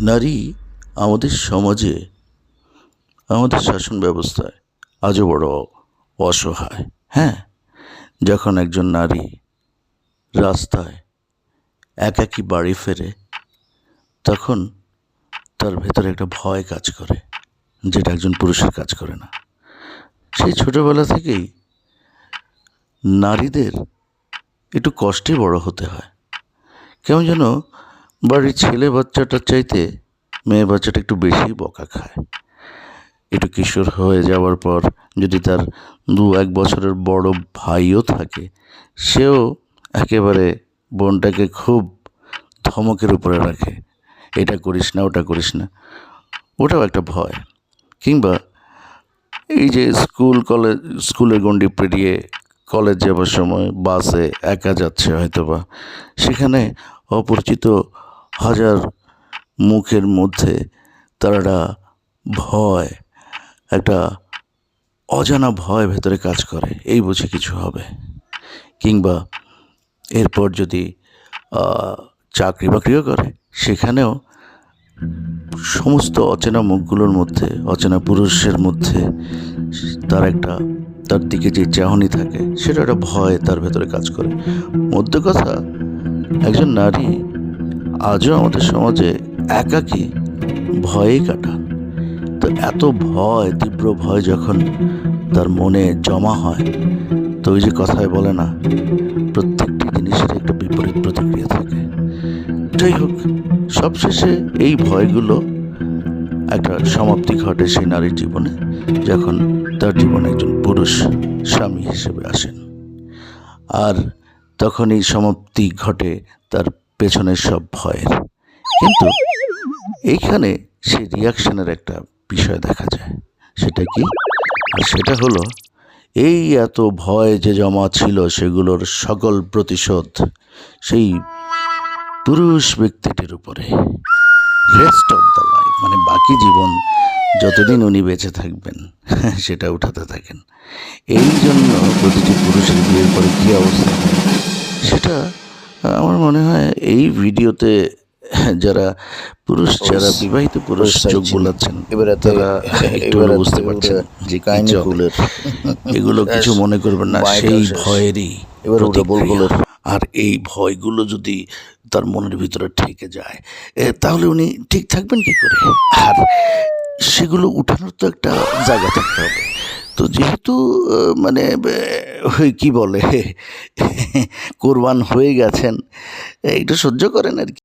নারী আমাদের সমাজে, আমাদের শাসন ব্যবস্থায় আজও বড় অসহায়। হ্যাঁ যখন একজন নারী রাস্তায় একাকী বাড়ি ফেরে, তখন তার ভেতরে একটা ভয় কাজ করে, যেটা একজন পুরুষের কাজ করে না। সেই ছোটোবেলা থেকেই নারীদের একটু কষ্টে বড় হতে হয়। কেমন যেন বাড়ির ছেলে বাচ্চাটার চাইতে মেয়ে বাচ্চাটা একটু বেশি বকা খায়। একটু কিশোর হয়ে যাওয়ার পর যদি তার দু এক বছরের বড় ভাইও থাকে, সেও একেবারে বোনটাকে খুব ধমকের উপরে রাখে। এটা করিস না, ওটা করিস না। ওটাও একটা ভয়। কিংবা এই যে স্কুল কলেজ, স্কুলের গণ্ডি পেরিয়ে কলেজ যাবার সময় বাসে একা যাচ্ছে হয়তো বা সেখানে অপরিচিত হাজার মুখের মধ্যে তার একটা ভয়, একটা অজানা ভয় ভেতরে কাজ করে। এই বুঝে কিছু হবে। কিংবা এরপর যদি চাকরি বাকরিও করে, সেখানেও সমস্ত অচেনা মুখগুলোর মধ্যে, অচেনা পুরুষের মধ্যে তার একটা, তার দিকে যে চাহনি থাকে, সেটা একটা ভয় তার ভেতরে কাজ করে। মধ্য কথা, একজন নারী আজও আমাদের সমাজে একাকী ভয়ে কাটান। তো এত ভয়, তীব্র ভয় যখন তার মনে জমা হয়, তো ওই যে কথায় বলে না, প্রত্যেকটি জিনিসের একটা বিপরীত প্রতিক্রিয়া থাকে। যাই হোক, সবশেষে এই ভয়গুলো একটা সমাপ্তি ঘটে সেই নারীর জীবনে, যখন তার জীবনে একজন পুরুষ স্বামী হিসেবে আসেন। আর তখন এই সমাপ্তি ঘটে তার পেছনের সব ভয়ের। কিন্তু এইখানে সেই রিয়াকশনের একটা বিষয় দেখা যায়। সেটা কি? আর সেটা হলো, এই এত ভয় যে জমা ছিল সেগুলোর সকল প্রতিশোধ সেই পুরুষ ব্যক্তিটির উপরে। রেস্ট অফ দ্য লাইফ মানে বাকি জীবন যতদিন উনি বেঁচে থাকবেন, সেটা উঠাতে থাকেন। এই জন্য প্রতিটি পুরুষের বিয়ের পরে কী অবস্থা? সেটা আমার মনে হয় এই ভিডিওতে যারা পুরুষ যারা বিবাহিত পুরুষ চোখ বোলাচ্ছেন এবারে তারা একটু বুঝতে পারছেন যে। কাহিনীগুলোর এগুলো কিছু মনে করবেন না সেই ভয়েরই এবার ওটা প্রতিক্রিয়া। আর এই ভয়গুলো যদি তার মনের ভিতরে ঠেকে যায় তাহলে উনি ঠিক থাকবেন কি করে? আর সেগুলো উঠানোর তো একটা জায়গা থাকতে হবে। তো যেহেতু মানে কি বলে কোরবান হয়ে গেছেন একটু সহ্য করেন আর কি।